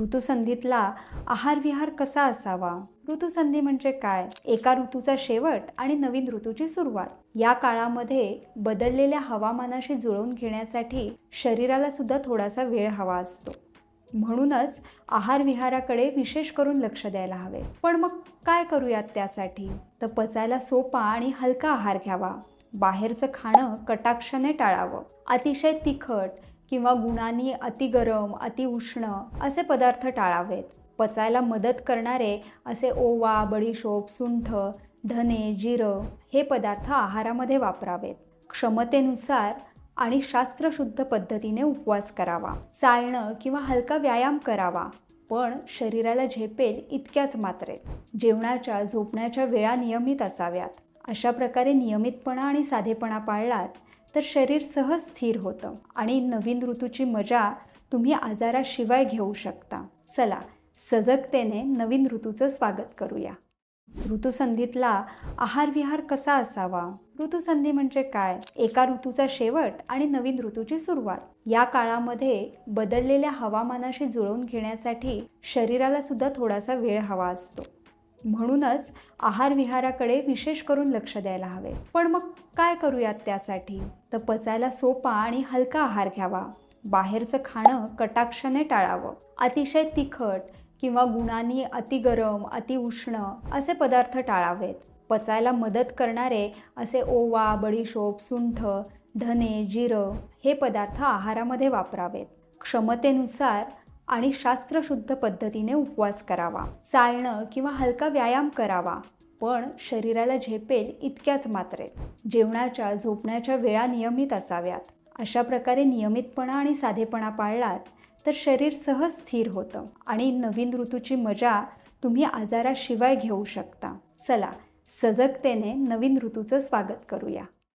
ऋतुसंधीतला आहारविहार कसा असावा? ऋतुसंधी म्हणजे काय? एका ऋतूचा शेवट आणि नवीन ऋतूची सुरुवात. या काळामध्ये बदललेल्या हवामानाशी जुळवून घेण्यासाठी शरीराला सुद्धा थोडासा वेळ हवा असतो. म्हणूनच आहारविहाराकडे विशेष करून लक्ष द्यायला हवे. पण मग काय करूयात त्यासाठी? तर पचायला सोपा आणि हलका आहार घ्यावा. बाहेरचं खाणं कटाक्षाने टाळावं. अतिशय तिखट किंवा गुणांनी अति गरम अति उष्ण असे पदार्थ टाळावेत. पचायला मदत करणारे असे ओवा बडीशोप सुंठ धने जिरं हे पदार्थ आहारामध्ये वापरावेत. क्षमतेनुसार आणि शास्त्रशुद्ध पद्धतीने उपवास करावा. चालणं किंवा हलका व्यायाम करावा पण शरीराला झेपेल इतक्याच मात्रेत जेवणाच्या झोपण्याच्या वेळा नियमित असाव्यात. अशा प्रकारे नियमितपणा आणि साधेपणा पाळलात तर शरीर सहज स्थिर होतं आणि नवीन ऋतूची मजा तुम्ही आजाराशिवाय घेऊ शकता. चला सजगतेने नवीन ऋतूचं स्वागत करूया. ऋतुसंधीतला आहार विहार कसा असावा? ऋतुसंधी म्हणजे काय? एका ऋतूचा शेवट आणि नवीन ऋतूची सुरुवात. या काळामध्ये बदललेल्या हवामानाशी जुळवून घेण्यासाठी शरीराला सुद्धा थोडासा वेळ हवा असतो. म्हणूनच आहारविहाराकडे विशेष करून लक्ष द्यायला हवे. पण मग काय करूयात त्यासाठी? तर पचायला सोपा आणि हलका आहार घ्यावा. बाहेरचं खाणं कटाक्षाने टाळावं. अतिशय तिखट किंवा गुणांनी अति गरम अति उष्ण असे पदार्थ टाळावेत. पचायला मदत करणारे असे ओवा बडीशोप सुंठ धने जिरं हे पदार्थ आहारामध्ये वापरावेत. क्षमतेनुसार आणि शास्त्रशुद्ध पद्धतीने उपवास करावा. चालणं किंवा हलका व्यायाम करावा. पण शरीराला झेपेल इतक्याच मात्रेत जेवणाच्या झोपण्याच्या वेळा नियमित असाव्यात. अशा प्रकारे नियमितपणा आणि साधेपणा पाळलात तर शरीर सहज स्थिर होतं आणि नवीन ऋतूची मजा तुम्ही आजाराशिवाय घेऊ शकता. चला सजगतेने नवीन ऋतूचं स्वागत करूया.